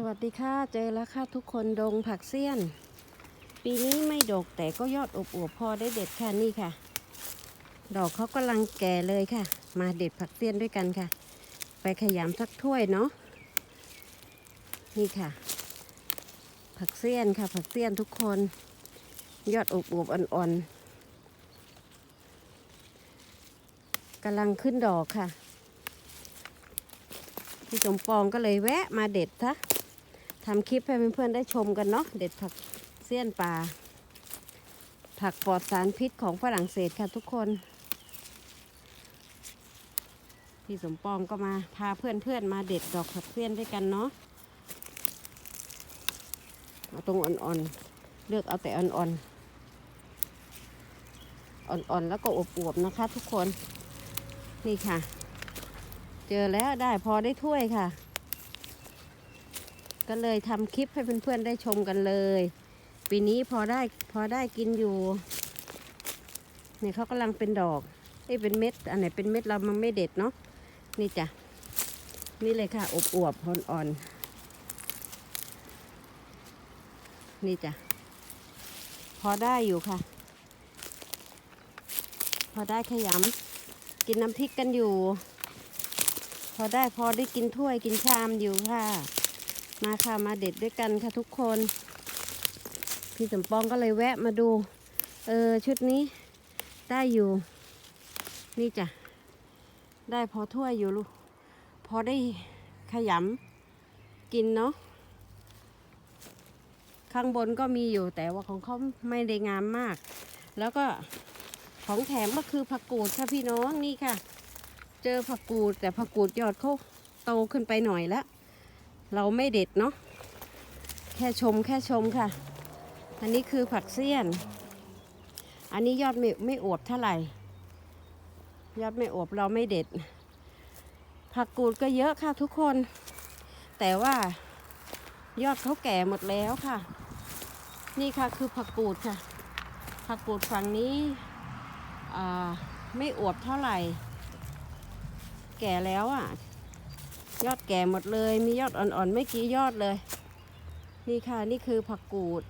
สวัสดีค่ะ เจอแล้วค่ะทุกคนดงผักเสี้ยน ปีนี้ไม่ดกแต่ก็ยอดอบอวบพอได้เด็ดค่ะนี่ค่ะ ดอกเขากำลังแก่เลยค่ะ มาเด็ดผักเสี้ยนด้วยกันค่ะ ไปขยำสักถ้วยเนาะนี่ค่ะ ผักเสี้ยนค่ะ ผักเสี้ยนทุกคน ยอดอบอวบอ่อนๆกำลังขึ้นดอกค่ะพี่สมปองก็เลยแวะมาเด็ดซะ ทำคลิปให้เพื่อนๆได้ชมกันเนาะเด็ดผักเสี้ยนป่า ผักปลอดสารพิษของฝรั่งเศสค่ะทุกคน พี่สมปองก็มาพาเพื่อนๆมาเด็ดดอกผักเสี้ยนด้วยกันเนาะเอาตรงอ่อนๆ เลือกเอาแต่อ่อนๆ อ่อนๆ แล้วก็อวบๆนะคะทุกคน นี่ค่ะ เจอแล้วได้พอได้ถ้วยค่ะ ก็เลยทำคลิปให้เพื่อนๆได้ชมกันเลย ปีนี้พอได้พอได้กินอยู่เนี่ยเขากำลังเป็นดอกเอ้เป็นเม็ด อันไหนเป็นเม็ดเรามันไม่เด็ดเนาะนี่จ้ะนี่เลยค่ะอบอวบอ่อนๆนี่จ้ะพอได้อยู่ค่ะ พอได้ขยำกินน้ำพริกกันอยู่ พอได้พอได้กินถ้วยกินชามอยู่ค่ะ มาค่ะมาเด็ดด้วยกันค่ะทุกคน พี่สมปองก็เลยแวะมาดู เออชุดนี้ได้อยู่ นี่จ้ะ ได้พอถ้วยอยู่ลูก พอได้ขยำกินเนาะข้างบนก็มีอยู่แต่ว่าของเขาไม่ได้งามมาก แล้วก็ของแถมก็คือผักกูดค่ะพี่น้องนี่ค่ะ เจอผักกูดแต่ผักกูดยอดเขาโตขึ้นไปหน่อยแล้ว เราไม่เด็ดเนาะแค่ชมแค่ชมค่ะ อันนี้คือผักเสี้ยน อันนี้ยอดไม่ไม่อวบเท่าไหร่ ยอดไม่อวบเราไม่เด็ด ผักกูดก็เยอะค่ะทุกคน แต่ว่ายอดเขาแก่หมดแล้วค่ะ นี่ค่ะคือผักกูดค่ะ ผักกูดฝั่งนี้ไม่อวบเท่าไหร่ แก่แล้วอะ ยอดแก่หมดเลย มียอดอ่อนๆไม่กี่ยอดเลย นี่ค่ะนี่คือผักกูด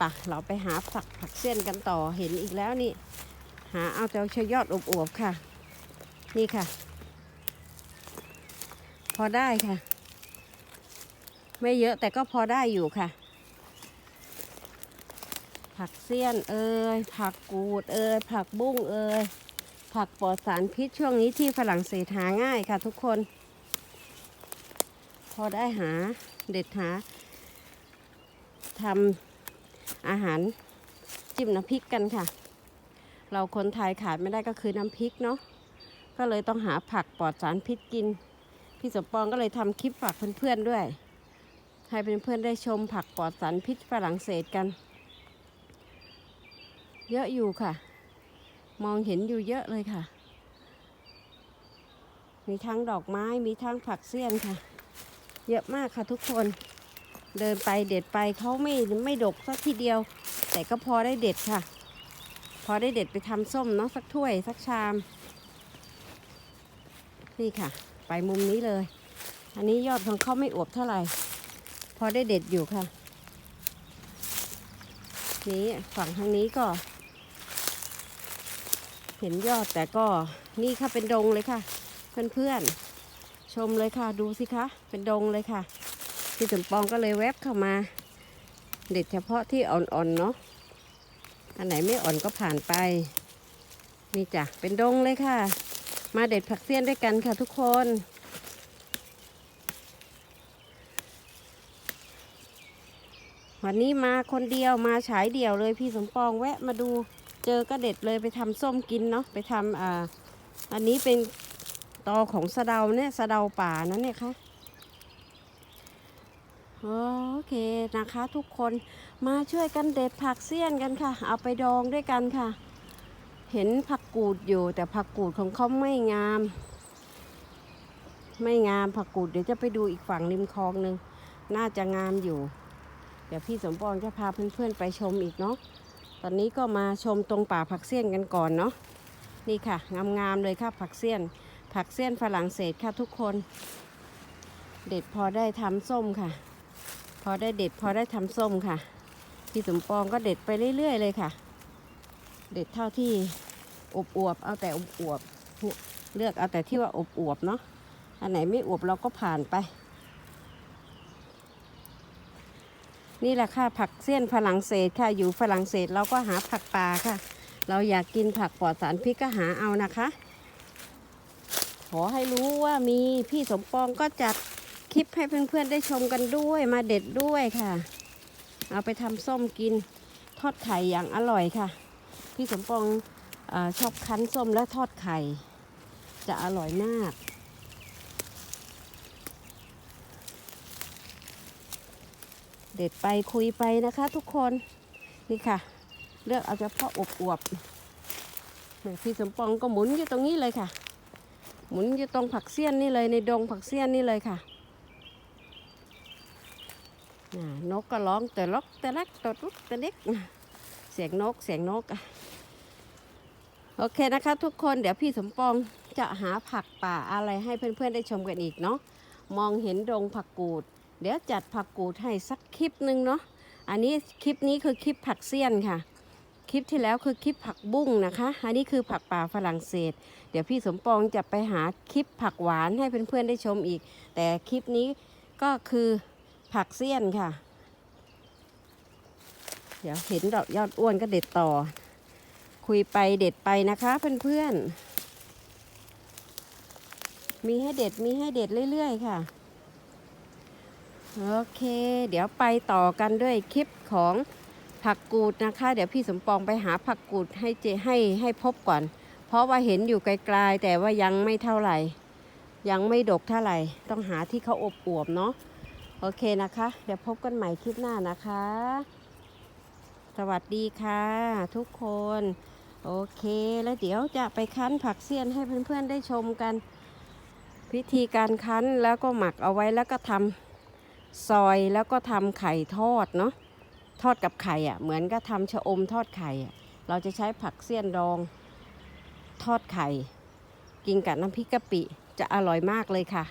ปะเราไปหาผักผักเส้นกันต่อเห็นอีกแล้วนี่ หาเอาแต่ชยอดอวบๆค่ะ นี่ค่ะ พอได้ค่ะ ไม่เยอะแต่ก็พอได้อยู่ค่ะ ผักเสี้ยนเอ่ยผักกูดเอ่ยผักบุ้งเอ่ยผักปลอดสารพิษช่วงนี้ที่ฝรั่งเศสหาง่ายค่ะทุกคน พอได้หาเด็ดหาทำอาหารจิ้มน้ำพริกกันค่ะ เราคนไทยขาดไม่ได้ก็คือน้ำพริกเนาะก็เลยต้องหาผักปลอดสารพิษกิน พี่สมปองก็เลยทำคลิปฝากเพื่อนๆด้วย ให้เพื่อนๆได้ชมผักปลอดสารพิษฝรั่งเศสกัน เยอะอยู่ค่ะ มองเห็นอยู่เยอะเลยค่ะ มีทั้งดอกไม้มีทั้งผักเสี้ยนค่ะ เยอะมากค่ะทุกคน เดินไปเด็ดไปเขาไม่ไม่ดกสักทีเดียว แต่ก็พอได้เด็ดค่ะ พอได้เด็ดไปทำส้มเนาะสักถ้วยสักชาม นี่ค่ะ ไปมุมนี้เลย อันนี้ยอดของเขาไม่อวบเท่าไหร่ พอได้เด็ดอยู่ค่ะ นี้ฝั่งทางนี้ก็ เห็นยอดแต่ก็นี่ค่ะเป็นดงเลยค่ะ เพื่อนๆ ชมเลยค่ะดูสิคะ เป็นดงเลยค่ะ พี่สมปองก็เลยแวบเข้ามา เด็ดเฉพาะที่อ่อนๆเนาะอันไหนไม่อ่อนก็ผ่านไป นี่จ้ะเป็นดงเลยค่ะ มาเด็ดผักเสี้ยนด้วยกันค่ะทุกคนวันนี้มาคนเดียวมาฉายเดี่ยวเลยพี่สมปองแวะมาดูเจอก็เด็ดเลยไปทำส้มกินเนาะไปทำอ่าอันนี้เป็น ตอของสะเดาเนี่ยสะเดาป่านั้นเนี่ยค่ะโอเคนะคะทุกคนมาช่วยกันเด็ดผักเสี้ยนกันค่ะ เอาไปดองด้วยกันค่ะ เห็นผักกูดอยู่ แต่ผักกูดของเขาไม่งาม ไม่งามผักกูดเดี๋ยวจะไปดูอีกฝั่งริมคลองหนึ่งน่าจะงามอยู่ เดี๋ยวพี่สมปองจะพาเพื่อนๆไปชมอีกเนาะตอนนี้ก็มาชมตรงป่าผักเสี้ยนกันก่อนเนาะนี่ค่ะงามๆเลยค่ะผักเสี้ยน ผักเสี้ยนฝรั่งเศสค่ะทุกคน เด็ดพอได้ทำส้มค่ะ พอได้เด็ดพอได้ทำส้มค่ะ พี่สมปองก็เด็ดไปเรื่อย ๆ เลยค่ะ เด็ดเท่าที่อบอวบเอาแต่อบอวบๆเนี่ยเลือกเอาแต่ที่ว่าอบอวบเนาะอันไหนไม่อวบเราก็ผ่านไป นี่แหละค่ะผักเสี้ยนฝรั่งเศสค่ะอยู่ฝรั่งเศสเราก็หาผักป่าค่ะ เราอยากกินผักปลอดสารพิษก็หาเอานะคะ อให้รู้ว่ามีพี่สมปองก็จัดคลิปให้เพื่อนๆได้ชมกันด้วยมาเด็ดด้วยค่ะ เอาไปทำส้มกินทอดไข่อย่างอร่อยค่ะ พี่สมปองอชอบคั้นส้มและทอดไข่ จะอร่อยมากเด็ดไปคุยไปนะคะทุกคนนี่ค่ะ เลือกเอาเฉพาะอบอวบๆเนี่ยพี่สมปองก็หมุนอยู่ตรงนี้เลยค่ะ หมุนอยู่ตรงผักเสี้ยนนี่เลยในดงผักเสี้ยนนี่เลยค่ะนกก็ร้องแต่ล็อกแต่ล็กตัวลุกแต่เล็กเสียงนกเสียงนกโอเคนะคะ ทุกคนเดี๋ยวพี่สมปองจะหาผักป่าอะไรให้เพื่อนๆได้ชมกันอีกเนาะมองเห็นดงผักกูด เดี๋ยวจัดผักกูดให้สักคลิปหนึ่งเนาะอันนี้คลิปนี้คือคลิปผักเสี้ยนค่ะ คลิปที่แล้วคือคลิปผักบุ้งนะคะอันนี้คือผักป่าฝรั่งเศส เดี๋ยวพี่สมปองจะไปหาคลิปผักหวานให้เพื่อนๆได้ชมอีก แต่คลิปนี้ก็คือผักเสี้ยนค่ะ เดี๋ยวเห็นดอกยอดอ้วนก็เด็ดต่อ คุยไปเด็ดไปนะคะเพื่อนๆ มีให้เด็ดมีให้เด็ดเรื่อยๆค่ะ โอเค เดี๋ยวไปต่อกันด้วยคลิปของ ผักกูดนะคะ เดี๋ยวพี่สมปองไปหาผักกูดให้เจให้ให้พบก่อน เพราะว่าเห็นอยู่ไกลๆแต่ว่ายังไม่เท่าไหร่ ยังไม่ดกเท่าไหร่ ต้องหาที่เขาอบอวบเนาะโอเคนะคะ เดี๋ยวพบกันใหม่คลิปหน้านะคะ สวัสดีค่ะทุกคน โอเคแล้วเดี๋ยวจะไปคั้นผักเสี้ยนให้เพื่อนๆได้ชมกัน พิธีการคั้นแล้วก็หมักเอาไว้แล้วก็ทำซอยแล้วก็ทำไข่ทอดเนาะ ทอดกับไข่อะเหมือนก็ทำชะอมทอดไข่อะเราจะใช้ผักเสี้ยนดองทอดไข่ กินกับน้ำพริกกะปิจะอร่อยมากเลยค่ะ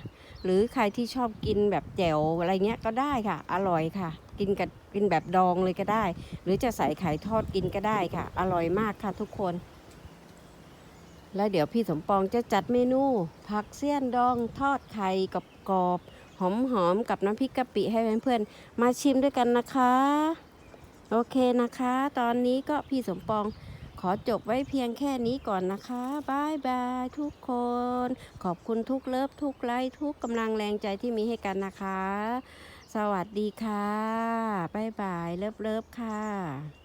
หรือใครที่ชอบกินแบบแจ่วอะไรเงี้ยก็ได้ค่ะ อร่อยค่ะ กินกับกินแบบดองเลยก็ได้ หรือจะใส่ไข่ทอดกินก็ได้ค่ะ อร่อยมากค่ะทุกคน แล้วเดี๋ยวพี่สมปองจะจัดเมนูผักเสี้ยนดองทอดไข่กับกรอบหอมๆกับน้ำพริกกะปิให้เพื่อนๆมาชิมด้วยกันนะคะ โอเคนะคะ ตอนนี้ก็พี่สมปองขอจบไว้เพียงแค่นี้ก่อนนะคะบายบายทุกคน ขอบคุณทุกเลิฟทุกไลค์ทุกกำลังแรงใจที่มีให้กันนะคะ สวัสดีค่ะบายบายเลิฟเลิฟค่ะ